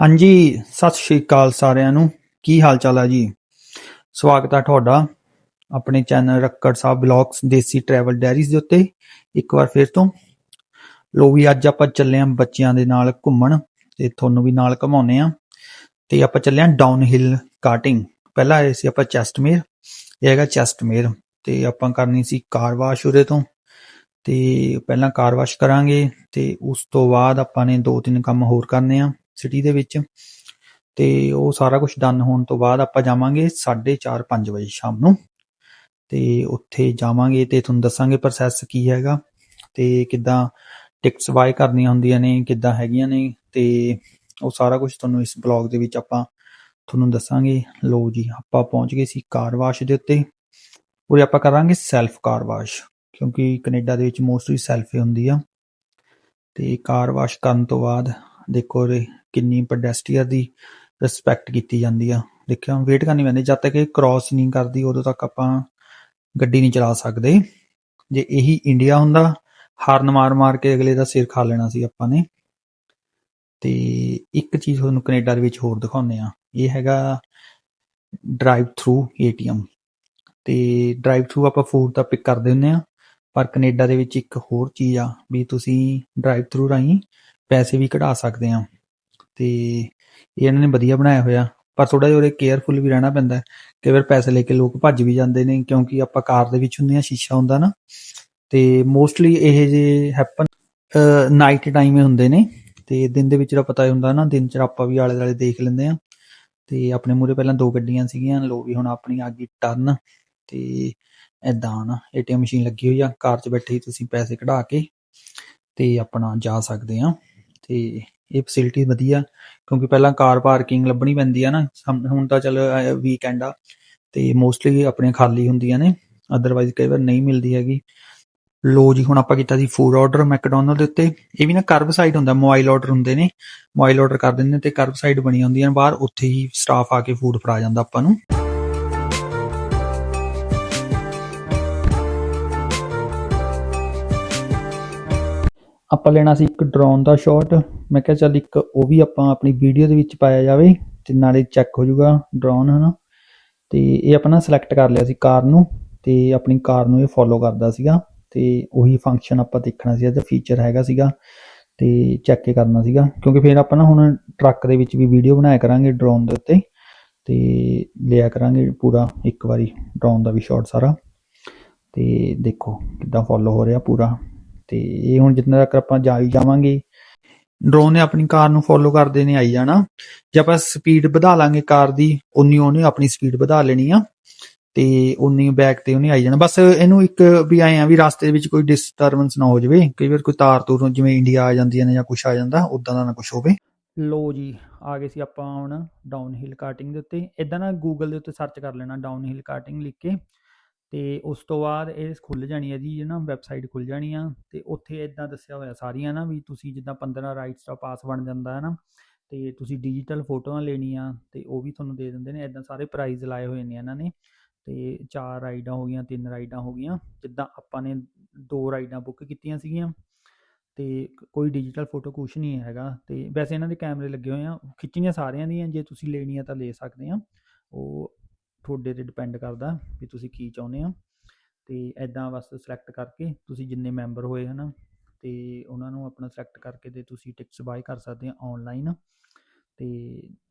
ਹਾਂਜੀ, ਸਤਿ ਸ਼੍ਰੀ ਅਕਾਲ ਸਾਰਿਆਂ ਨੂੰ। ਕੀ ਹਾਲ ਚਾਲ ਹੈ ਜੀ? ਸਵਾਗਤ ਹੈ ਤੁਹਾਡਾ ਆਪਣੇ channel Rakkar Sahib blogs desi travel diaries ਦੇ ਉੱਤੇ। ਇੱਕ ਵਾਰ ਫੇਰ ਤੋਂ। ਲੋ ਵੀ, ਅੱਜ ਆਪਾਂ ਚੱਲੇ ਆਂ ਬੱਚਿਆਂ ਦੇ ਨਾਲ ਘੁੰਮਣ ਤੇ ਤੁਹਾਨੂੰ ਵੀ ਨਾਲ ਘਮਾਉਨੇ ਆ। ਤੇ ਆਪਾਂ ਚੱਲੇ ਆਂ ਡਾਊਨ ਹਿਲ ਕਾਰਟਿੰਗ ਪਹਿਲਾਂ ਆਏ ਸੀ ਆਪਾਂ ਚੈਸਟਮੇਰ ਇਹ ਹੈਗਾ ਚੈਸਟਮੇਰ ਤੇ ਆਪਾਂ ਕਰਨੀ ਸੀ ਕਾਰ ਵਾਸ਼ ਉਰੇ ਤੋਂ। ਤੇ ਪਹਿਲਾਂ ਕਾਰ ਵਾਸ਼ ਕਰਾਂਗੇ ਤੇ ਉਸ ਤੋਂ ਬਾਅਦ ਆਪਾਂ ਨੇ ਦੋ ਤਿੰਨ ਕੰਮ ਹੋਰ ਕਰਨੇ ਆ। ਸਿਟੀ ਦੇ ਵਿੱਚ। ਤੇ ਉਹ ਸਾਰਾ ਕੁਝ ਡਨ ਹੋਣ ਤੋਂ ਬਾਅਦ ਆਪਾਂ ਜਾਵਾਂਗੇ 4:30 5 ਵਜੇ ਸ਼ਾਮ ਨੂੰ। ਤੇ ਉੱਥੇ ਜਾਵਾਂਗੇ ਤੇ ਤੁਹਾਨੂੰ ਦੱਸਾਂਗੇ ਪ੍ਰੋਸੈਸ ਕੀ ਹੈਗਾ ਤੇ ਕਿੱਦਾਂ ਟਿਕਟਸ ਬਾਏ ਕਰਨੀਆਂ ਹੁੰਦੀਆਂ ਨੇ, ਕਿੱਦਾਂ ਹੈਗੀਆਂ ਨੇ ਤੇ ਉਹ ਸਾਰਾ ਕੁਝ ਤੁਹਾਨੂੰ ਇਸ ਬਲੌਗ ਦੇ ਵਿੱਚ ਆਪਾਂ ਤੁਹਾਨੂੰ ਦੱਸਾਂਗੇ। ਲੋ ਜੀ, ਆਪਾਂ ਪਹੁੰਚ ਗਏ ਸੀ ਕਾਰ ਵਾਸ਼ ਦੇ ਉੱਤੇ। ਉਰੇ ਆਪਾਂ ਕਰਾਂਗੇ ਸੈਲਫ ਕਾਰ ਵਾਸ਼ ਕਿਉਂਕਿ ਕੈਨੇਡਾ ਦੇ ਵਿੱਚ ਮੋਸਟਲੀ ਸੈਲਫ ਹੁੰਦੀ ਆ। ਤੇ ਕਾਰ ਵਾਸ਼ ਕਰਨ ਤੋਂ ਬਾਅਦ ਦੇਖੋ ਉਰੇ ਕਿੰਨੀ ਪੈਡੈਸਟਰੀਅਰ ਦੀ ਰਿਸਪੈਕਟ ਕੀਤੀ ਜਾਂਦੀ ਆ। ਦੇਖਿਓ ਵੇਟ ਕਰਨੀ ਪੈਂਦੀ, ਜਦ ਤੱਕ ਇਹ ਕ੍ਰਾਸ ਨਹੀਂ ਕਰਦੀ, ਉਦੋਂ ਤੱਕ ਆਪਾਂ ਗੱਡੀ ਨਹੀਂ ਚਲਾ ਸਕਦੇ। ਜੇ ਇਹੀ ਇੰਡੀਆ ਹੁੰਦਾ, ਹਾਰਨ ਮਾਰ ਮਾਰ ਕੇ ਅਗਲੇ ਦਾ ਸਿਰ ਖਾ ਲੈਣਾ ਸੀ ਆਪਾਂ ਨੇ। ਤੇ ਇੱਕ ਚੀਜ਼ ਤੁਹਾਨੂੰ ਕੈਨੇਡਾ ਦੇ ਵਿੱਚ ਹੋਰ ਦਿਖਾਉਂਦੇ ਆ ਇਹ ਹੈਗਾ ਡਰਾਈਵ ਥਰੂ ਏਟੀਐਮ। ਤੇ ਡਰਾਈਵ ਥਰੂ ਆਪਾਂ ਫੂਡ ਤਾਂ ਪਿਕ ਕਰਦੇ ਹੁੰਦੇ ਆ ਪਰ ਕੈਨੇਡਾ ਦੇ ਵਿੱਚ ਇੱਕ ਹੋਰ ਚੀਜ਼ ਆ, ਵੀ ਤੁਸੀਂ ਡਰਾਈਵ ਥਰੂ ਰਾਹੀਂ ਪੈਸੇ ਵੀ ਕਢਾ ਸਕਦੇ ਹਾਂ। ਤੇ ਇਹ ਇਹਨਾਂ ਨੇ ਵਧੀਆ ਬਣਾਇਆ ਹੋਇਆ। ਪਰ ਥੋੜਾ ਜਿਹਾ ਉਹਦੇ ਕੇਅਰਫੁਲ ਵੀ ਰਹਿਣਾ ਪੈਂਦਾ ਕਈ ਵਾਰ ਪੈਸੇ ਲੈ ਕੇ ਲੋਕ ਭੱਜ ਵੀ ਜਾਂਦੇ ਨੇ ਕਿਉਂਕਿ ਆਪਾਂ ਕਾਰ ਦੇ ਵਿੱਚ ਹੁੰਦੇ ਆ ਸ਼ੀਸ਼ਾ ਹੁੰਦਾ ਨਾ। ਤੇ ਮੋਸਟਲੀ ਇਹ ਜੇ ਹੈਪਨ ਨਾਈਟ ਟਾਈਮ ਹੀ ਹੁੰਦੇ ਨੇ। ਤੇ ਦਿਨ ਦੇ ਵਿੱਚ ਦਾ ਪਤਾ ਹੀ ਹੁੰਦਾ ਨਾ, ਦਿਨ ਚ ਆਪਾਂ ਵੀ ਆਲੇ ਦੁਆਲੇ ਦੇਖ ਲੈਂਦੇ ਆ ਤੇ ਆਪਣੇ ਮੂਹਰੇ ਪਹਿਲਾਂ ਦੋ ਗੱਡੀਆਂ ਸੀਗੀਆਂ, ਲੋ ਵੀ ਹੁਣ ਆਪਣੀ ਆ ਗਈ ਟਰਨ ਤੇ ਐਦਾਂ ਨਾ ਏਟੀਐਮ ਮਸ਼ੀਨ ਲੱਗੀ ਹੋਈ ਆ, ਕਾਰ 'ਚ ਬੈਠੇ ਤੁਸੀਂ ਪੈਸੇ ਕਢਾ ਕੇ ਤੇ ਆਪਣਾ ਜਾ ਸਕਦੇ ਆ ਤੇ ਇਹ ਫੈਸਿਲਿਟੀ ਵਧੀਆ, ਕਿਉਂਕਿ ਪਹਿਲਾਂ ਕਾਰ ਪਾਰਕਿੰਗ ਲੱਭਣੀ ਪੈਂਦੀ ਆ ਨਾ, ਸਮ- ਹੁਣ ਤਾਂ ਚਲ ਵੀਕਐਂਡ ਆ, ਤੇ ਮੋਸਟਲੀ ਆਪਣੀਆਂ ਖਾਲੀ ਹੁੰਦੀਆਂ ਨੇ ਅਦਰਵਾਈਜ਼ ਕਈ ਵਾਰ ਨਹੀਂ ਮਿਲਦੀ ਹੈਗੀ। ਲੋ ਜੀ, ਹੁਣ ਆਪਾਂ ਕੀਤਾ ਸੀ ਫੂਡ ਆਰਡਰ ਮੈਕਡੋਨਲਡ ਦੇ ਉੱਤੇ, ਇਹ ਵੀ ਨਾ ਕਰਬ ਸਾਈਡ ਹੁੰਦਾ ਮੋਬਾਈਲ ਆਰਡਰ ਹੁੰਦੇ ਨੇ ਮੋਬਾਈਲ ਆਰਡਰ ਕਰ ਦਿੰਦੇ ਨੇ ਤੇ ਕਰਬ ਸਾਈਡ ਬਣੀ ਹੁੰਦੀਆਂ ਨੇ, ਬਾਹਰ ਉੱਥੇ ਹੀ ਸਟਾਫ ਆ ਕੇ ਫੂਡ ਫੜਾ ਜਾਂਦਾ ਆਪਾਂ ਨੂੰ। ਆਪਾਂ ਲੈਣਾ ਸੀ ਇੱਕ ਡਰੋਨ ਦਾ ਸ਼ਾਟ ਮੈਂ ਕਿਹਾ ਚੱਲ ਇੱਕ ਉਹ ਵੀ ਆਪਾਂ ਆਪਣੀ ਵੀਡੀਓ ਦੇ ਵਿੱਚ ਪਾਇਆ ਜਾਵੇ, ਤੇ ਨਾਲੇ ਚੈੱਕ ਹੋ ਜਾਊਗਾ ਡਰੋਨ ਹਨਾ। ਤੇ ਇਹ ਆਪਾਂ ਨਾ ਸਿਲੈਕਟ ਕਰ ਲਿਆ ਸੀ ਕਾਰ ਨੂੰ, ਤੇ ਆਪਣੀ ਕਾਰ ਨੂੰ ਇਹ ਫੋਲੋ ਕਰਦਾ ਸੀਗਾ, ਤੇ ਉਹੀ ਫੰਕਸ਼ਨ ਆਪਾਂ ਦੇਖਣਾ ਸੀ ਇਹਦਾ ਫੀਚਰ ਹੈਗਾ ਸੀਗਾ, ਤੇ ਚੈੱਕ ਹੀ ਕਰਨਾ ਸੀਗਾ। ਕਿਉਂਕਿ ਫਿਰ ਆਪਾਂ ਨਾ ਹੁਣ ਟਰੱਕ ਦੇ ਵਿੱਚ ਵੀ ਵੀਡੀਓ ਬਣਾਇਆ ਕਰਾਂਗੇ ਡਰੋਨ ਦੇ ਉੱਤੇ, ਤੇ ਲਿਆ ਕਰਾਂਗੇ ਪੂਰਾ ਇੱਕ ਵਾਰੀ ਡਰੋਨ ਦਾ ਵੀ ਸ਼ਾਟ ਸਾਰਾ। ਤੇ ਦੇਖੋ ਕਿੱਦਾਂ ਫੋਲੋ ਹੋ ਰਿਹਾ ਪੂਰਾ। ਤੇ ਇਹ ਹੁਣ ਜਿੰਨਾ ਤੱਕ ਆਪਾਂ ਜਾ ਜਾਵਾਂਗੇ ਡਰੋਨ ਨੇ ਆਪਣੀ ਕਾਰ ਨੂੰ ਫੋਲੋ ਕਰਦੇ ਨੇ ਆਈ ਜਾਣਾ। ਜੇ ਆਪਾਂ ਸਪੀਡ ਵਧਾ ਲਾਂਗੇ ਕਾਰ ਦੀ ਉਨੀ ਉਹਨੇ ਆਪਣੀ ਸਪੀਡ ਵਧਾ ਲੈਣੀ ਆ, ਤੇ ਉਨੀ ਬੈਕ ਤੇ ਉਹਨੇ ਆਈ ਜਾਣਾ। ਬਸ ਇਹਨੂੰ ਇੱਕ ਵੀ ਆਏ ਆ ਵੀ ਰਸਤੇ ਵਿੱਚ ਕੋਈ ਡਿਸਟਰਬੈਂਸ ਨਾ ਹੋ ਜਾਵੇ, ਕਈ ਵਾਰ ਕੋਈ ਤਾਰ ਤੂਰ ਜਿਵੇਂ ਇੰਡੀਆ ਆ ਜਾਂਦੀਆਂ ਨੇ ਜਾਂ ਕੁਝ ਆ ਜਾਂਦਾ ਉਦਾਂ ਦਾ ਨਾ ਕੁਝ ਹੋਵੇ। ਲੋ ਜੀ, ਆ ਗਏ ਸੀ ਆਪਾਂ ਹੁਣ ਡਾਊਨ ਹਿਲ ਕਾਰਟਿੰਗ ਦੇ ਉੱਤੇ। ਇਦਾਂ ਨਾ ਗੂਗਲ ਦੇ ਉੱਤੇ ਸਰਚ ਕਰ ਲੈਣਾ ਡਾਊਨ ਹਿਲ ਕਾਰਟਿੰਗ ਲਿਖ ਕੇ। ਤੇ ਉਸ ਤੋਂ ਬਾਅਦ ਇਹ ਖੁੱਲ ਜਾਣੀ ਹੈ ਜੀ ਨਾ ਵੈਬਸਾਈਟ ਖੁੱਲ ਜਾਣੀ ਆ ਤੇ ਉੱਥੇ ਇਦਾਂ ਦੱਸਿਆ ਹੋਇਆ ਸਾਰੀਆਂ ਨਾ ਵੀ ਤੁਸੀਂ ਜਿੱਦਾਂ 15 ਰਾਈਟਸ ਦਾ ਪਾਸ ਬਣ ਜਾਂਦਾ ਹੈ ਨਾ, ਤੇ ਤੁਸੀਂ ਡਿਜੀਟਲ ਫੋਟੋਆਂ ਲੈਣੀਆਂ ਤੇ ਉਹ ਵੀ ਤੁਹਾਨੂੰ ਦੇ ਦਿੰਦੇ ਨੇ ਇਦਾਂ ਸਾਰੇ ਪ੍ਰਾਈਜ਼ ਲਾਏ ਹੋਏ ਨੇ ਇਹਨਾਂ ਨੇ, ਤੇ ਚਾਰ ਰਾਈਡਾਂ ਹੋ ਗਈਆਂ, ਤਿੰਨ ਰਾਈਡਾਂ ਹੋ ਗਈਆਂ, ਜਿੱਦਾਂ ਆਪਾਂ ਨੇ ਦੋ ਰਾਈਡਾਂ ਬੁੱਕ ਕੀਤੀਆਂ ਸੀਗੀਆਂ, ਤੇ ਕੋਈ ਡਿਜੀਟਲ ਫੋਟੋ ਕੁਛ ਨਹੀਂ ਹੈਗਾ, ਤੇ ਵੈਸੇ ਇਹਨਾਂ ਦੇ ਕੈਮਰੇ ਲੱਗੇ ਹੋਏ ਆ ਖਿੱਚਣੀਆਂ ਸਾਰਿਆਂ ਦੀਆਂ, ਜੇ ਤੁਸੀਂ ਲੈਣੀ ਆ ਤਾਂ ਲੈ ਸਕਦੇ ਆ, ਉਹ ਤੁਹਾਡੇ ਤੇ ਡਿਪੈਂਡ ਕਰਦਾ ਵੀ ਤੁਸੀਂ ਕੀ ਚਾਹੁੰਦੇ ਆ ਤੇ ਐਦਾਂ ਬਸ ਸਿਲੈਕਟ ਕਰਕੇ ਤੁਸੀਂ ਜਿੰਨੇ ਮੈਂਬਰ ਹੋਏ ਹਨਾ ਤੇ ਉਹਨਾਂ ਨੂੰ ਆਪਣਾ ਸਿਲੈਕਟ ਕਰਕੇ ਤੇ ਤੁਸੀਂ ਟਿਕਟਸ ਬਾਏ ਕਰ ਸਕਦੇ ਆ ਆਨਲਾਈਨ ਤੇ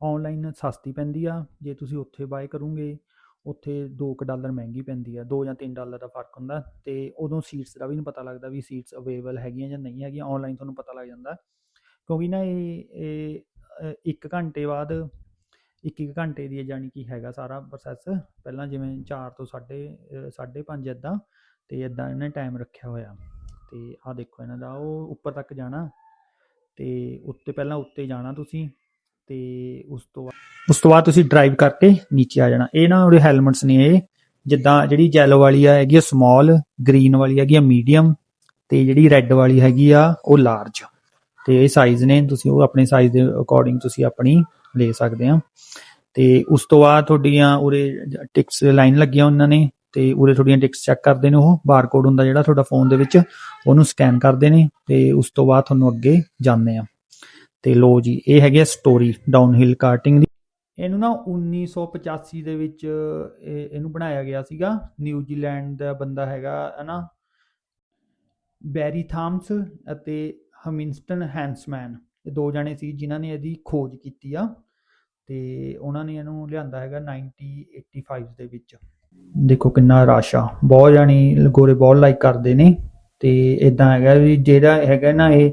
ਆਨਲਾਈਨ ਸਸਤੀ ਪੈਂਦੀ ਆ, ਜੇ ਤੁਸੀਂ ਉੱਥੇ ਬਾਏ ਕਰੋਗੇ, ਉੱਥੇ 2 ਡਾਲਰ ਮਹਿੰਗੀ ਪੈਂਦੀ ਆ 2 ਜਾਂ 3 ਡਾਲਰ ਦਾ ਫ਼ਰਕ ਹੁੰਦਾ ਤੇ ਉਦੋਂ ਸੀਟਸ ਦਾ ਵੀ ਨਹੀਂ ਪਤਾ ਲੱਗਦਾ ਵੀ ਸੀਟਸ ਅਵੇਲੇਬਲ ਹੈਗੀਆਂ ਜਾਂ ਨਹੀਂ ਹੈਗੀਆਂ ਆਨਲਾਈਨ ਤੁਹਾਨੂੰ ਪਤਾ ਲੱਗ ਜਾਂਦਾ ਕਿਉਂਕਿ ਨਾ ਇਹ ਇਹ 1 ਘੰਟੇ ਬਾਅਦ ਇੱਕ ਇੱਕ ਘੰਟੇ ਦੀ ਜਾਨੀ ਕਿ ਹੈਗਾ ਸਾਰਾ ਪ੍ਰੋਸੈਸ ਪਹਿਲਾਂ ਜਿਵੇਂ 4 ਤੋਂ 5:30 5 ਇਦਾਂ ਤੇ ਇਦਾਂ ਇਹਨੇ ਟਾਈਮ ਰੱਖਿਆ ਹੋਇਆ। ਤੇ ਆਹ ਦੇਖੋ ਇਹਨਾਂ ਦਾ, ਉਹ ਉੱਪਰ ਤੱਕ ਜਾਣਾ। ਤੇ ਉੱਤੇ ਪਹਿਲਾਂ ਉੱਤੇ ਜਾਣਾ ਤੁਸੀਂ, ਤੇ ਉਸ ਤੋਂ ਬਾਅਦ ਉਸ ਤੋਂ ਬਾਅਦ ਤੁਸੀਂ ਡਰਾਈਵ ਕਰਕੇ ਨੀਚੇ ਆ ਜਾਣਾ। ਇਹ ਨਾ ਉਹਦੇ ਹੈਲਮਟਸ ਨੇ ਇਹ, ਜਿੱਦਾਂ ਜਿਹੜੀ ਯੈਲੋ ਵਾਲੀ ਆ, ਹੈਗੀ ਆ ਸਮਾਲ ਗ੍ਰੀਨ ਵਾਲੀ ਹੈਗੀ ਆ ਮੀਡੀਅਮ ਤੇ ਜਿਹੜੀ ਰੈੱਡ ਵਾਲੀ ਹੈਗੀ ਆ, ਉਹ ਲਾਰਜ ਤੇ ਇਹ ਸਾਈਜ਼ ਨੇ, ਤੁਸੀਂ ਉਹ ਆਪਣੇ ਸਾਈਜ਼ ਦੇ ਅਕੋਰਡਿੰਗ ਤੁਸੀਂ ਆਪਣੀ ਲੈ ਸਕਦੇ ਆ ਤੇ ਉਸ ਤੋਂ ਬਾਅਦ ਤੁਹਾਡੀਆਂ ਉਰੇ ਟਿਕਸ ਲਾਈਨ ਲੱਗੀਆਂ ਉਹਨਾਂ ਨੇ ਤੇ ਉਰੇ ਤੁਹਾਡੀਆਂ ਟਿਕਸ ਚੈੱਕ ਕਰਦੇ ਨੇ ਉਹ। ਬਾਰਕੋਡ ਹੁੰਦਾ ਜਿਹੜਾ ਤੁਹਾਡਾ ਫੋਨ ਦੇ ਵਿੱਚ, ਉਹਨੂੰ ਸਕੈਨ ਕਰਦੇ ਨੇ ਤੇ ਉਸ ਤੋਂ ਬਾਅਦ ਤੁਹਾਨੂੰ ਅੱਗੇ ਜਾਂਦੇ ਆ ਤੇ ਲੋ ਜੀ, ਇਹ ਹੈਗੀ ਸਟੋਰੀ ਡਾਊਨਹਿਲ ਕਾਰਟਿੰਗ ਦੀ। ਇਹਨੂੰ ਨਾ 1985 ਦੇ ਵਿੱਚ ਇਹਨੂੰ ਬਣਾਇਆ ਗਿਆ ਸੀਗਾ। ਨਿਊਜ਼ੀਲੈਂਡ ਦਾ ਬੰਦਾ ਹੈਗਾ, ਹਨਾ? ਬੈਰੀ ਥਾਮਸ ਅਤੇ ਹਮਿੰਸਟਨ ਹੈਂਸਮੈਨ ਇਹ ਦੋ ਜਣੇ ਸੀ ਜਿਨ੍ਹਾਂ ਨੇ ਇਹਦੀ ਖੋਜ ਕੀਤੀ ਆ ਤੇ ਉਹਨਾਂ ਨੇ ਇਹਨੂੰ ਲਿਆਂਦਾ ਹੈਗਾ 1985 ਦੇ ਵਿੱਚ। ਦੇਖੋ ਕਿੰਨਾ ਰਸ਼ ਆ। ਬਹੁਤ ਜਾਣੀ ਗੋਰੇ ਬਹੁਤ ਲਾਈਕ ਕਰਦੇ ਨੇ ਤੇ ਇਦਾਂ ਹੈਗਾ ਵੀ ਜਿਹੜਾ ਹੈਗਾ ਨਾ ਇਹ,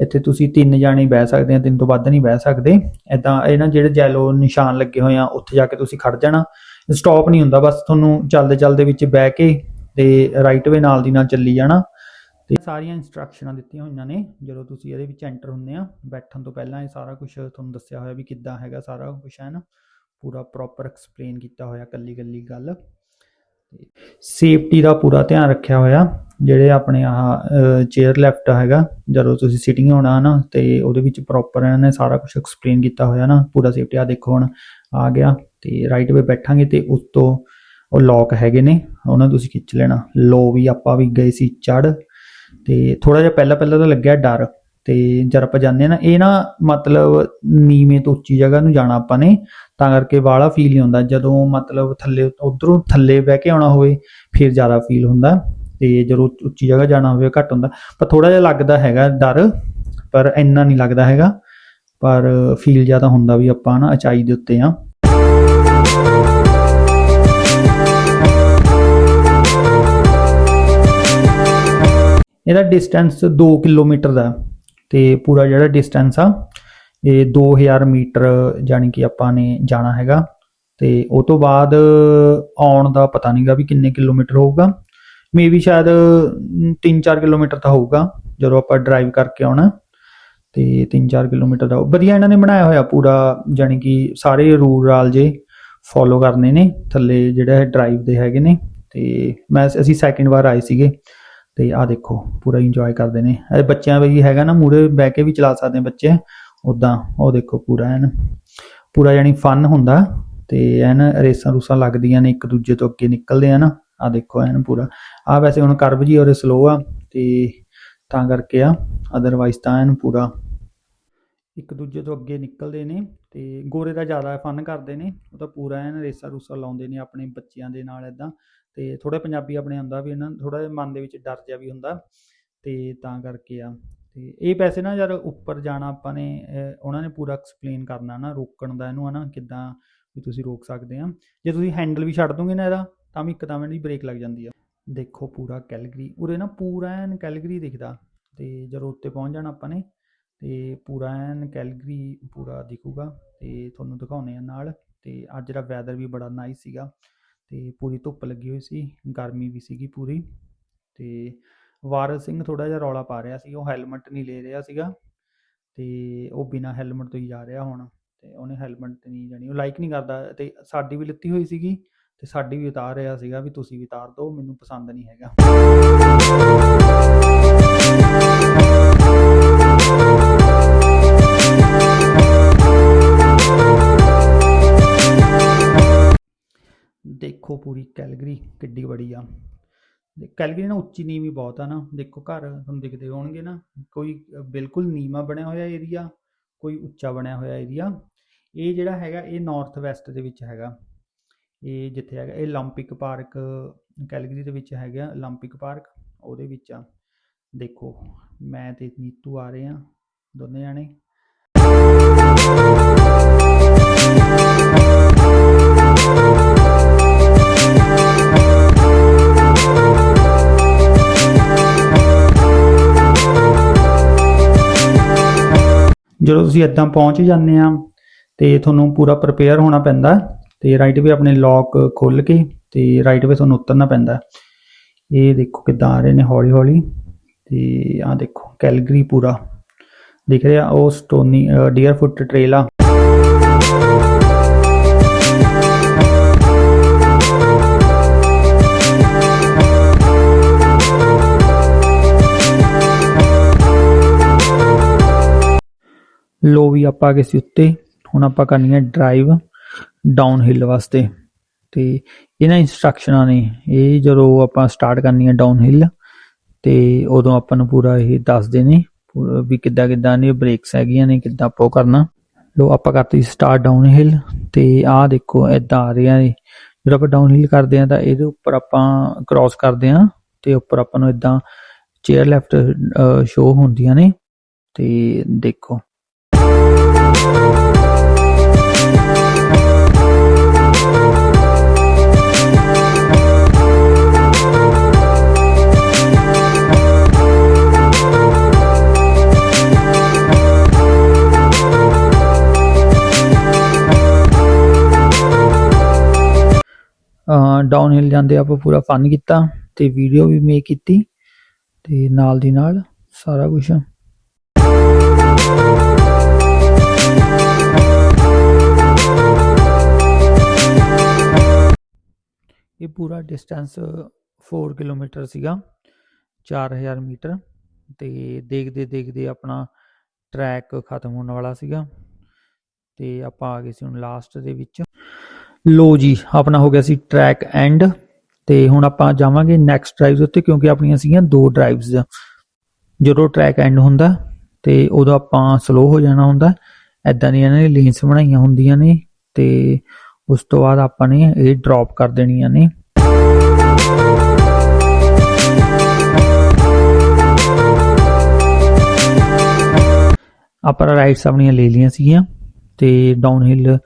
ਇੱਥੇ ਤੁਸੀਂ ਤਿੰਨ ਜਾਣੇ ਬਹਿ ਸਕਦੇ ਆ, ਤਿੰਨ ਤੋਂ ਵੱਧ ਨਹੀਂ ਬਹਿ ਸਕਦੇ। ਇਦਾਂ ਇਹ ਨਾ ਜਿਹੜੇ ਜੈਲੋ ਨਿਸ਼ਾਨ ਲੱਗੇ ਹੋਏ ਆ, ਉੱਥੇ ਜਾ ਕੇ ਤੁਸੀਂ ਖੜ ਜਾਣਾ। ਸਟਾਪ ਨਹੀਂ ਹੁੰਦਾ, ਬਸ ਤੁਹਾਨੂੰ ਚੱਲਦੇ ਚੱਲਦੇ ਵਿੱਚ ਬਹਿ ਕੇ ਤੇ ਰਾਈਟ ਵੇ ਨਾਲ ਦੀ ਨਾਲ ਚੱਲੀ ਜਾਣਾ। ਤੇ ਸਾਰੀਆਂ ਇਨਸਟਰਕਸ਼ਨਾਂ ਦਿੱਤੀਆਂ ਹੋਈਆਂ ਨੇ, ਜਦੋਂ ਤੁਸੀਂ ਇਹਦੇ ਵਿੱਚ ਐਂਟਰ ਹੁੰਦੇ ਆ, ਬੈਠਣ ਤੋਂ ਪਹਿਲਾਂ ਇਹ ਸਾਰਾ ਕੁਝ ਤੁਹਾਨੂੰ ਦੱਸਿਆ ਹੋਇਆ ਵੀ ਕਿੱਦਾਂ ਹੈਗਾ ਸਾਰਾ ਕੁਝ ਹੈ ਨਾ, ਪੂਰਾ ਪ੍ਰੋਪਰ ਐਕਸਪਲੇਨ ਕੀਤਾ ਹੋਇਆ ਕੱਲੀ ਕੱਲੀ ਗੱਲ। ਸੇਫਟੀ ਦਾ ਪੂਰਾ ਧਿਆਨ ਰੱਖਿਆ ਹੋਇਆ, ਜਿਹੜੇ ਆਪਣੇ ਆਹ ਚੇਅਰ ਲੈਫਟ ਹੈਗਾ, ਜਦੋਂ ਤੁਸੀਂ ਸਿਟਿੰਗ ਹੋਣਾ ਨਾ, ਤੇ ਉਹਦੇ ਵਿੱਚ ਪ੍ਰੋਪਰ ਇਹਨਾਂ ਨੇ ਸਾਰਾ ਕੁਝ ਐਕਸਪਲੇਨ ਕੀਤਾ ਹੋਇਆ ਨਾ, ਪੂਰਾ ਸੇਫਟੀ ਆ ਦੇਖੋ ਹੁਣ, ਆ ਗਿਆ, ਤੇ ਰਾਈਟ ਵੇ ਬੈਠਾਂਗੇ ਤੇ ਉਸ ਤੋਂ ਉਹ ਲੋਕ ਹੈਗੇ ਨੇ, ਉਹਨਾਂ ਤੁਸੀਂ ਖਿੱਚ ਲੈਣਾ। ਲੋ ਵੀ ਆਪਾਂ ਵੀ ਗਏ ਸੀ ਚੜ ਤੇ ਥੋੜਾ ਜਿਹਾ ਪਹਿਲਾਂ ਪਹਿਲਾਂ ਤਾਂ ਲੱਗਿਆ ਡਰ ਤੇ ਜਦ ਆਪਾਂ ਜਾਂਦੇ ਆ ਨਾ, ਇਹ ਨਾ ਮਤਲਬ ਨੀਵੇਂ ਤੋਂ ਉੱਚੀ ਜਗ੍ਹਾ ਨੂੰ ਜਾਣਾ ਆਪਾਂ ਨੇ, ਤਾਂ ਕਰਕੇ ਵਾਲਾ ਫੀਲ ਨਹੀਂ ਹੁੰਦਾ। ਜਦੋਂ ਮਤਲਬ ਥੱਲੇ, ਉਧਰੋਂ ਥੱਲੇ ਬਹਿ ਕੇ ਆਉਣਾ ਹੋਵੇ, ਫਿਰ ਜ਼ਿਆਦਾ ਫੀਲ ਹੁੰਦਾ ਤੇ ਜਦੋਂ ਉੱਚੀ ਜਗ੍ਹਾ ਜਾਣਾ ਹੋਵੇ, ਘੱਟ ਹੁੰਦਾ। ਪਰ ਥੋੜਾ ਜਿਹਾ ਲੱਗਦਾ ਹੈਗਾ ਡਰ, ਪਰ ਇੰਨਾ ਨਹੀਂ ਲੱਗਦਾ ਹੈਗਾ। ਪਰ ਫੀਲ ਜ਼ਿਆਦਾ ਹੁੰਦਾ ਵੀ ਆਪਾਂ ਨਾ ਉਚਾਈ ਦੇ ਉੱਤੇ ਆ ਇਹਦਾ ਡਿਸਟੈਂਸ 2 ਕਿਲੋਮੀਟਰ ਦਾ ਤੇ ਪੂਰਾ ਜਿਹੜਾ ਡਿਸਟੈਂਸ ਆ, ਇਹ 2000 ਮੀਟਰ ਜਾਨੀ ਕਿ ਆਪਾਂ ਨੇ ਜਾਣਾ ਹੈਗਾ ਤੇ ਉਹ ਤੋਂ ਬਾਅਦ ਆਉਣ ਦਾ ਪਤਾ ਨਹੀਂਗਾ ਵੀ ਕਿੰਨੇ ਕਿਲੋਮੀਟਰ ਹੋਊਗਾ। ਮੇਬੀ ਸ਼ਾਇਦ 3-4 ਕਿਲੋਮੀਟਰ ਤਾਂ ਹੋਊਗਾ ਜਦੋਂ ਆਪਾਂ ਡਰਾਈਵ ਕਰਕੇ ਆਉਣਾ ਤੇ 3-4 ਕਿਲੋਮੀਟਰ ਦਾ। ਵਧੀਆ ਇਹਨਾਂ ਨੇ ਬਣਾਇਆ ਹੋਇਆ ਪੂਰਾ ਜਾਨੀ ਕਿ ਸਾਰੇ ਰੂਲ ਰਾਲ ਜੇ ਫੋਲੋ ਕਰਨੇ ਨੇ, ਥੱਲੇ ਜਿਹੜਾ ਡਰਾਈਵ ਦੇ ਹੈਗੇ ਨੇ ਤੇ ਮੈਂ ਅਸੀਂ ਸੈਕਿੰਡ ਵਾਰ ਆਏ ਸੀਗੇ। ਤੇ ਆਹ ਦੇਖੋ, ਪੂਰਾ ਇੰਜੋਏ ਕਰਦੇ ਨੇ। ਇਹ ਬੱਚਿਆਂ ਵੀ ਹੈਗਾ ਨਾ ਮੂਰੇ ਬਹਿ ਕੇ ਵੀ ਚਲਾ ਸਕਦੇ ਬੱਚੇ ਉਦਾਂ ਉਹ ਦੇਖੋ ਪੂਰਾ ਐਨ, ਪੂਰਾ ਯਾਨੀ ਫਨ ਹੁੰਦਾ। ਤੇ ਐਨ ਰੇਸਾਂ ਰੂਸਾਂ ਲੱਗਦੀਆਂ ਨੇ, ਇੱਕ ਦੂਜੇ ਤੋਂ ਅੱਗੇ ਨਿਕਲਦੇ ਆ ਨਾ ਆ ਦੇਖੋ ਐਨ ਪੂਰਾ। ਆ ਵੈਸੇ ਹੁਣ ਕਰਵ ਜੀ ਔਰ ਸਲੋ ਆ, ਤੇ ਤਾਂ ਕਰਕੇ ਆ ਅਦਰਵਾਈਜ਼ ਤਾਂ ਐਨ ਪੂਰਾ। ਇੱਕ ਦੂਜੇ ਤੋਂ ਅੱਗੇ ਨਿਕਲਦੇ ਨੇ, ਤੇ ਗੋਰੇ ਦਾ ਜ਼ਿਆਦਾ ਫਨ ਕਰਦੇ ਨੇ, ਉਹ ਤਾਂ ਪੂਰਾ ਐਨ ਰੇਸਾਂ ਰੂਸਾਂ ਲਾਉਂਦੇ ਨੇ ਆਪਣੇ ਬੱਚਿਆਂ ਦੇ ਨਾਲ ਇਦਾਂ ਤੇ ਥੋੜਾ ਪੰਜਾਬੀ ਆਪਣੇ ਹੁੰਦਾ ਵੀ ਇਹਨਾਂ ਥੋੜਾ ਜਿਹਾ ਮਨ ਦੇ ਵਿੱਚ ਡਰ ਜਿਹਾ ਵੀ ਹੁੰਦਾ ਤੇ ਤਾਂ ਕਰਕੇ ਆ। ਤੇ ਇਹ ਪੈਸੇ ਨਾ ਯਾਰ ਉੱਪਰ ਜਾਣਾ ਆਪਾਂ ਨੇ ਉਹਨਾਂ ਨੇ ਪੂਰਾ ਐਕਸਪਲੇਨ ਕਰਨਾ ਨਾ ਰੋਕਣ ਦਾ ਇਹਨੂੰ ਹਨਾ, ਕਿੱਦਾਂ ਵੀ ਤੁਸੀਂ ਰੋਕ ਸਕਦੇ ਆ। ਜੇ ਤੁਸੀਂ ਹੈਂਡਲ ਵੀ ਛੱਡ ਦੋਗੇ ਨਾ ਇਹਦਾ, ਤਾਂ ਵੀ ਇੱਕਦਮ ਇਹਦੀ ਬ੍ਰੇਕ ਲੱਗ ਜਾਂਦੀ ਆ। ਦੇਖੋ ਪੂਰਾ ਕੈਲਗਰੀ, ਉਰੇ ਨਾ ਪੂਰਾ ਐਨ ਕੈਲਗਰੀ ਦਿਖਦਾ। ਤੇ ਜਦੋਂ ਉੱਤੇ ਪਹੁੰਚ ਜਾਣਾ ਆਪਾਂ ਨੇ, ਤੇ ਪੂਰਾ ਐਨ ਕੈਲਗਰੀ ਪੂਰਾ ਦਿਖੂਗਾ। ਤੇ ਤੁਹਾਨੂੰ ਦਿਖਾਉਨੇ ਆ ਨਾਲ, ਤੇ ਅੱਜ ਦਾ ਵੈਦਰ ਵੀ ਬੜਾ ਨਾਈਸ ਸੀਗਾ। ਅਤੇ ਪੂਰੀ ਧੁੱਪ ਲੱਗੀ ਹੋਈ ਸੀ, ਗਰਮੀ ਵੀ ਸੀਗੀ ਪੂਰੀ ਅਤੇ ਵਾਰਸ ਸਿੰਘ ਥੋੜ੍ਹਾ ਜਿਹਾ ਰੌਲਾ ਪਾ ਰਿਹਾ ਸੀ, ਉਹ ਹੈਲਮਟ ਨਹੀਂ ਲੈ ਰਿਹਾ ਸੀਗਾ ਅਤੇ ਉਹ ਬਿਨਾਂ ਹੈਲਮਟ ਤੋਂ ਹੀ ਜਾ ਰਿਹਾ ਹੁਣ ਅਤੇ ਉਹਨੇ ਹੈਲਮਟ ਨਹੀਂ ਜਾਣੀ, ਉਹ ਲਾਈਕ ਨਹੀਂ ਕਰਦਾ ਅਤੇ ਸਾਡੀ ਵੀ ਲਿੱਤੀ ਹੋਈ ਸੀਗੀ ਅਤੇ ਸਾਡੀ ਵੀ ਉਤਾਰ ਰਿਹਾ ਸੀਗਾ ਵੀ ਤੁਸੀਂ ਵੀ ਉਤਾਰ ਦਿਓ, ਮੈਨੂੰ ਪਸੰਦ ਨਹੀਂ ਹੈਗਾ। ਦੇਖੋ ਪੂਰੀ ਕੈਲਗਰੀ ਕਿੱਡੀ ਬੜੀ ਆ। ਕੈਲਗਰੀ ਨਾ ਉੱਚੀ ਨੀਵੀਂ ਬਹੁਤ ਆ ਨਾ। ਦੇਖੋ ਘਰ ਤੁਹਾਨੂੰ ਦਿਖਦੇ ਹੋਣਗੇ ਨਾ, ਕੋਈ ਬਿਲਕੁਲ ਨੀਵਾਂ ਬਣਿਆ ਹੋਇਆ ਏਰੀਆ ਕੋਈ ਉੱਚਾ ਬਣਿਆ ਹੋਇਆ ਏਰੀਆ ਇਹ ਜਿਹੜਾ ਹੈਗਾ, ਇਹ ਨਾਰਥ ਵੈਸਟ ਦੇ ਵਿੱਚ ਹੈਗਾ। ਇਹ ਜਿੱਥੇ ਹੈਗਾ, ਇਹ ਲੰਪਿਕ ਪਾਰਕ ਕੈਲਗਰੀ ਦੇ ਵਿੱਚ ਹੈਗਾ ਲੰਪਿਕ ਪਾਰਕ ਉਹਦੇ ਵਿੱਚ ਆ। ਦੇਖੋ, ਮੈਂ ਤੇ ਨੀਤੂ ਆ ਰਹੇ ਆ, ਦੋਨੇ ਜਾਣੇ। ਜਦੋਂ ਤੁਸੀਂ ਇਦਾਂ ਪਹੁੰਚ ਜਾਂਦੇ ਆ ਤੇ ਤੁਹਾਨੂੰ ਪੂਰਾ ਪ੍ਰਪੇਅਰ ਹੋਣਾ ਪੈਂਦਾ ਤੇ ਰਾਈਟ ਵੇ ਆਪਣੇ ਲੌਕ ਖੋਲ ਕੇ ਤੇ ਰਾਈਟ ਵੇ ਤੁਹਾਨੂੰ ਉਤਰਨਾ ਪੈਂਦਾ। ਇਹ ਦੇਖੋ ਕਿੱਦਾਂ ਆ ਰਹੇ ਨੇ ਹੌਲੀ ਹੌਲੀ ਤੇ ਆ ਦੇਖੋ ਕੈਲਗਰੀ ਪੂਰਾ। ਦਿਖ ਰਿਹਾ ਉਹ ਸਟੋਨੀ ਡੀਅਰ ਫੁੱਟ ਟ੍ਰੇਲ ਆ। ਲੋ ਵੀ ਆਪਾਂ ਆ ਗਏ ਸੀ ਉੱਤੇ, ਹੁਣ ਆਪਾਂ ਕਰਨੀ ਹੈ ਡਰਾਈਵ ਡਾਊਨ ਹਿੱਲ ਵਾਸਤੇ। ਤੇ ਇਹਨਾਂ ਇਨਸਟਰਕਸ਼ਨਾਂ ਨੇ, ਇਹ ਜਦੋਂ ਆਪਾਂ ਸਟਾਰਟ ਕਰਨੀ ਹੈ ਡਾਊਨ ਹਿੱਲ ਤੇ ਉਦੋਂ ਆਪਾਂ ਨੂੰ ਪੂਰਾ ਇਹ ਦੱਸਦੇ ਨੇ ਵੀ ਕਿੱਦਾਂ ਕਿੱਦਾਂ ਨੇ ਬ੍ਰੇਕਸ ਹੈਗੀਆਂ ਨੇ, ਕਿੱਦਾਂ ਆਪਾਂ ਉਹ ਕਰਨਾ। ਲੋ ਆਪਾਂ ਕਰਤੀ ਸਟਾਰਟ ਡਾਊਨ ਹਿਲ ਤੇ ਆਹ ਦੇਖੋ ਇਦਾਂ ਆ ਰਿਹਾ ਨੇ ਜਦੋਂ ਆਪਾਂ ਡਾਊਨ ਹਿਲ ਕਰਦੇ ਆ ਤਾਂ ਇਹਦੇ ਉੱਪਰ ਆਪਾਂ ਕ੍ਰਾਸ ਕਰਦੇ ਆ ਤੇ ਉੱਪਰ ਆਪਾਂ ਨੂੰ ਇਦਾਂ ਚੇਅਰ ਲੈਫਟ ਸ਼ੋ ਹੁੰਦੀਆਂ ਨੇ। ਤੇ ਦੇਖੋ ਡਾਊਨ ਹਿਲ ਜਾਂਦੇ ਆਪਾਂ ਪੂਰਾ ਫਨ ਕੀਤਾ ਤੇ ਵੀਡੀਓ ਵੀ ਮੇਕ ਕੀਤੀ ਤੇ ਨਾਲ ਦੀ ਨਾਲ ਸਾਰਾ ਕੁਝ ਇਹ ਪੂਰਾ ਡਿਸਟੈਂਸ 4 ਕਿਲੋਮੀਟਰ ਸੀਗਾ 4000 ਮੀਟਰ ਤੇ ਦੇਖਦੇ ਦੇਖਦੇ ਆਪਣਾ ਟਰੈਕ ਖਤਮ ਹੋਣ ਵਾਲਾ ਸੀਗਾ ਤੇ ਆਪਾਂ ਆ ਗਏ ਸੀ ਹੁਣ ਲਾਸਟ ਦੇ ਵਿੱਚ। ਲੋ ਜੀ, ਆਪਣਾ ਹੋ ਗਿਆ ਸੀ ਟਰੈਕ ਐਂਡ ਤੇ ਹੁਣ ਆਪਾਂ ਜਾਵਾਂਗੇ ਨੈਕਸਟ ਡਰਾਈਵਸ ਉੱਤੇ ਕਿਉਂਕਿ ਆਪਣੀਆਂ ਸੀਗੀਆਂ ਦੋ ਡਰਾਈਵਸ ਜਦੋਂ ਟਰੈਕ ਐਂਡ ਹੁੰਦਾ ਤੇ ਉਦੋਂ ਆਪਾਂ ਸਲੋ ਹੋ ਜਾਣਾ ਹੁੰਦਾ ਐਦਾਂ ਦੀਆਂ ਇਹਨਾਂ ਨੇ ਲੇਨਸ ਬਣਾਈਆਂ ਹੁੰਦੀਆਂ ਨੇ ਤੇ ਉਸ ਤੋਂ ਬਾਅਦ ਆਪਾਂ ਨੇ ਇਹ ਡ੍ਰੌਪ ਕਰ ਦੇਣੀਆਂ ਨੇ। ਆਪਾਂ ਰਾਈਟਸ ਆਪਣੀਆਂ ਲੈ ਲਈਆਂ ਸੀਗੀਆਂ ਤੇ ਡਾਊਨ ਹਿਲ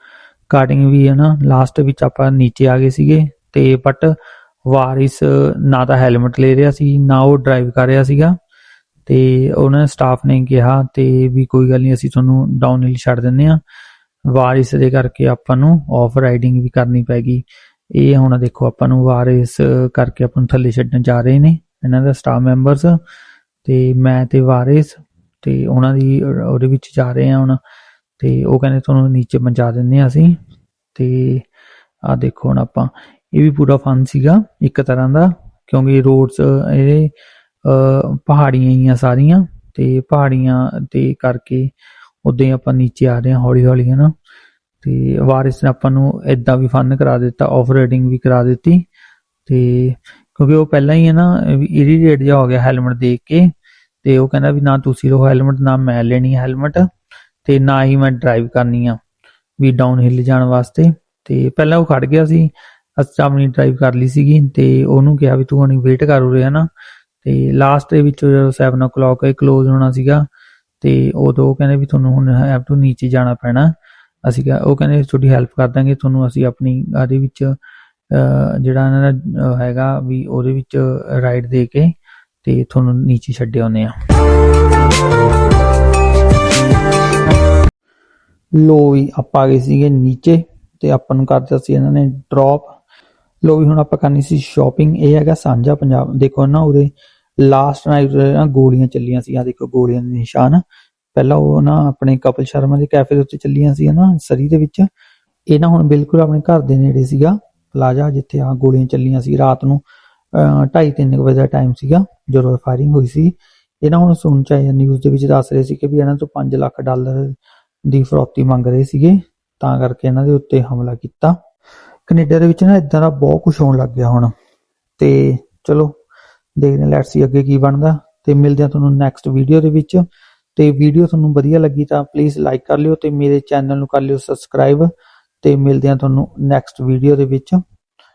ਕਾਟਿੰਗ ਵੀ ਹੈ ਨਾ ਲਾਸਟ ਵਿੱਚ ਆਪਾਂ ਨੀਚੇ ਆ ਗਏ ਸੀਗੇ ਤੇ ਬਟ ਵਾਰਿਸ ਨਾ ਤਾਂ ਹੈਲਮਟ ਲੈ ਰਿਹਾ ਸੀ, ਨਾ ਉਹ ਡਰਾਈਵ ਕਰ ਰਿਹਾ ਸੀਗਾ ਤੇ ਉਹਨਾਂ ਸਟਾਫ ਨੇ ਕਿਹਾ ਤੇ ਵੀ ਕੋਈ ਗੱਲ ਨਹੀਂ, ਅਸੀਂ ਤੁਹਾਨੂੰ ਡਾਊਨ ਹਿਲ ਛੱਡ ਦਿੰਨੇ ਆ ਵਾਰਿਸ ਦੇ ਕਰਕੇ ਆਪਾਂ ਨੂੰ ਆਫ ਰਾਈਡਿੰਗ ਵੀ ਕਰਨੀ ਪੈਗੀ। ਇਹ ਹੁਣ ਦੇਖੋ, ਆਪਾਂ ਨੂੰ ਵਾਰਿਸ ਕਰਕੇ ਆਪਾਂ ਨੂੰ ਥੱਲੇ ਛੱਡਣ ਜਾ ਰਹੇ ਨੇ, ਇਹਨਾਂ ਦਾ ਸਟਾਫ ਮੈਂਬਰਸ ਤੇ ਮੈਂ ਤੇ ਵਾਰਿਸ ਤੇ ਉਹਨਾਂ ਦੀ ਉਹਦੇ ਵਿੱਚ ਜਾ ਰਹੇ ਆ ਹੁਣ। ਤੇ ਉਹ ਕਹਿੰਦੇ ਤੁਹਾਨੂੰ ਨੀਚੇ ਪਹੁੰਚਾ ਦਿੰਦੇ ਆ ਅਸੀਂ। ਤੇ ਆ ਦੇਖੋ ਹੁਣ ਆਪਾਂ, ਇਹ ਵੀ ਪੂਰਾ ਫਨ ਸੀਗਾ ਇੱਕ ਤਰ੍ਹਾਂ ਦਾ, ਕਿਉਂਕਿ ਰੋਡਸ ਇਹ ਪਹਾੜੀਆਂ ਹੀ ਆ ਸਾਰੀਆਂ। ਤੇ ਪਹਾੜੀਆਂ ਤੇ ਕਰਕੇ ਉਦਾਂ ਹੀ ਆਪਾਂ ਨੀਚੇ ਆ ਰਹੇ ਹਾਂ, ਹੌਲੀ ਹੌਲੀ, ਹਨਾ। ਤੇ ਵਾਰਿਸ ਨੇ ਆਪਾਂ ਨੂੰ ਇਦਾਂ ਵੀ ਫਨ ਕਰਾ ਦਿੱਤਾ ਆਫ ਰਾਈਡਿੰਗ ਵੀ ਕਰਾ ਦਿੱਤੀ। ਤੇ ਕਿਉਂਕਿ ਉਹ ਪਹਿਲਾਂ ਹੀ ਹੈ ਨਾ ਇਰੀਟੇਟ ਜਿਹਾ ਹੋ ਗਿਆ ਹੈਲਮਟ ਦੇਖ ਕੇ। ਤੇ ਉਹ ਕਹਿੰਦਾ ਵੀ ਨਾ ਤੁਸੀਂ ਲੋ ਹੈਲਮਟ ਨਾ ਮੈਂ ਲੈਣੀ ਹੈਲਮਟ ਤੇ ਨਾ ਹੀ ਮੈਂ ਡਰਾਈਵ ਕਰਨੀ ਆ ਵੀ ਡਾਊਨ ਹਿੱਲ ਜਾਣ ਵਾਸਤੇ। ਤੇ ਪਹਿਲਾਂ ਉਹ ਖੜ ਗਿਆ ਸੀ, ਅਸੀਂ ਆਪਣੀ ਡਰਾਈਵ ਕਰ ਲਈ ਸੀਗੀ, ਤੇ ਉਹਨੂੰ ਕਿਹਾ ਵੀ ਤੂੰ ਹੁਣੀ ਵੇਟ ਕਰ ਉਰੇ, ਹਨਾ। ਤੇ ਲਾਸਟ ਦੇ ਵਿੱਚ ਜਦੋਂ 7 o'clock ਇਹ ਕਲੋਜ਼ ਹੋਣਾ ਸੀਗਾ ਤੇ ਉਦੋਂ ਉਹ ਕਹਿੰਦੇ ਵੀ ਤੁਹਾਨੂੰ ਹੁਣ ਹੈਵ ਟੂ ਨੀਚੇ ਜਾਣਾ ਪੈਣਾ। ਅਸੀਂ ਕਿਹਾ, ਉਹ ਕਹਿੰਦੇ ਤੁਹਾਡੀ ਹੈਲਪ ਕਰ ਦਾਂਗੇ, ਤੁਹਾਨੂੰ ਅਸੀਂ ਆਪਣੀ ਉਹਦੇ ਵਿੱਚ ਜਿਹੜਾ ਇਹਨਾਂ ਦਾ ਹੈਗਾ ਵੀ ਉਹਦੇ ਵਿੱਚ ਰਾਈਡ ਦੇ ਕੇ ਤੇ ਤੁਹਾਨੂੰ ਨੀਚੇ ਛੱਡ ਆਉਂਦੇ ਆ ਲੋ ਵੀ ਆਪਾਂ ਗਏ ਸੀਗੇ ਨੀਚੇ ਤੇ ਆਪਾਂ ਨੂੰ ਕਰ ਸੀ ਇਹਨਾਂ ਨੇ ਡ੍ਰੌਪ ਲੋ ਵੀ ਹੁਣ ਆਪਾਂ ਕਰਨੀ ਸੀ ਸ਼ਾਪਿੰਗ ਇਹ ਹੈਗਾ ਸਾਂਝਾ ਪੰਜਾਬ, ਦੇਖੋ ਨਾ ਉਰੇ ਲਾਸਟ ਨਾਈਟ ਗੋਲੀਆਂ ਚੱਲੀਆਂ ਸੀ। ਆ ਦੇਖੋ ਗੋਲੀਆਂ ਦੇ ਨਿਸ਼ਾਨ। ਪਹਿਲਾਂ ਉਹ ਨਾ ਆਪਣੇ ਕਪਿਲ ਸ਼ਰਮਾ ਦੇ ਕੈਫੇ ਦੇ ਉੱਤੇ ਚੱਲੀਆਂ ਸੀ ਨਾ, ਸਰੀ ਦੇ ਵਿੱਚ। ਇਹ ਨਾ ਹੁਣ ਬਿਲਕੁਲ ਆਪਣੇ ਘਰ ਦੇ ਨੇੜੇ ਸੀਗਾ, ਪਲਾਜ਼ਾ, ਜਿੱਥੇ ਆ ਗੋਲੀਆਂ ਚੱਲੀਆਂ ਸੀ ਰਾਤ ਨੂੰ 2:30 ਵਜੇ ਦਾ ਟਾਈਮ ਸੀਗਾ, ਜਦੋਂ ਫਾਇਰਿੰਗ ਹੋਈ ਸੀ। ਇਹਨਾਂ ਹੁਣ ਸੁਣ ਚ ਆਇਆ ਨਿਊਜ਼ ਦੇ ਵਿੱਚ ਦੱਸ ਰਹੇ ਸੀ ਕਿ ਵੀ ਇਹਨਾਂ ਤੋਂ 5 ਲੱਖ ਡਾਲਰ ਦੀ ਫਰੋਤੀ ਮੰਗ ਰਹੇ ਸੀਗੇ, ਤਾਂ ਕਰਕੇ ਇਹਨਾਂ ਦੇ ਉੱਤੇ ਹਮਲਾ ਕੀਤਾ। ਕੈਨੇਡਾ ਦੇ ਵਿੱਚ ਨਾ ਇਦਾਂ ਦਾ ਬਹੁਤ ਕੁਝ ਹੋਣ ਲੱਗ ਗਿਆ ਹੁਣ। ਤੇ ਚਲੋ ਦੇਖਦੇ ਹਾਂ ਲੈਟਸ ਸੀ ਅੱਗੇ ਕੀ ਬਣਦਾ। ਤੇ ਮਿਲਦੇ ਹਾਂ ਤੁਹਾਨੂੰ ਨੈਕਸਟ ਵੀਡੀਓ ਦੇ ਵਿੱਚ। ਤੇ ਵੀਡੀਓ ਤੁਹਾਨੂੰ ਵਧੀਆ ਲੱਗੀ ਤਾਂ ਪਲੀਜ਼ ਲਾਈਕ ਕਰ ਲਿਓ ਤੇ ਮੇਰੇ ਚੈਨਲ ਨੂੰ ਕਰ ਲਿਓ ਸਬਸਕ੍ਰਾਈਬ ਤੇ ਮਿਲਦੇ ਹਾਂ ਤੁਹਾਨੂੰ ਨੈਕਸਟ ਵੀਡੀਓ ਦੇ ਵਿੱਚ।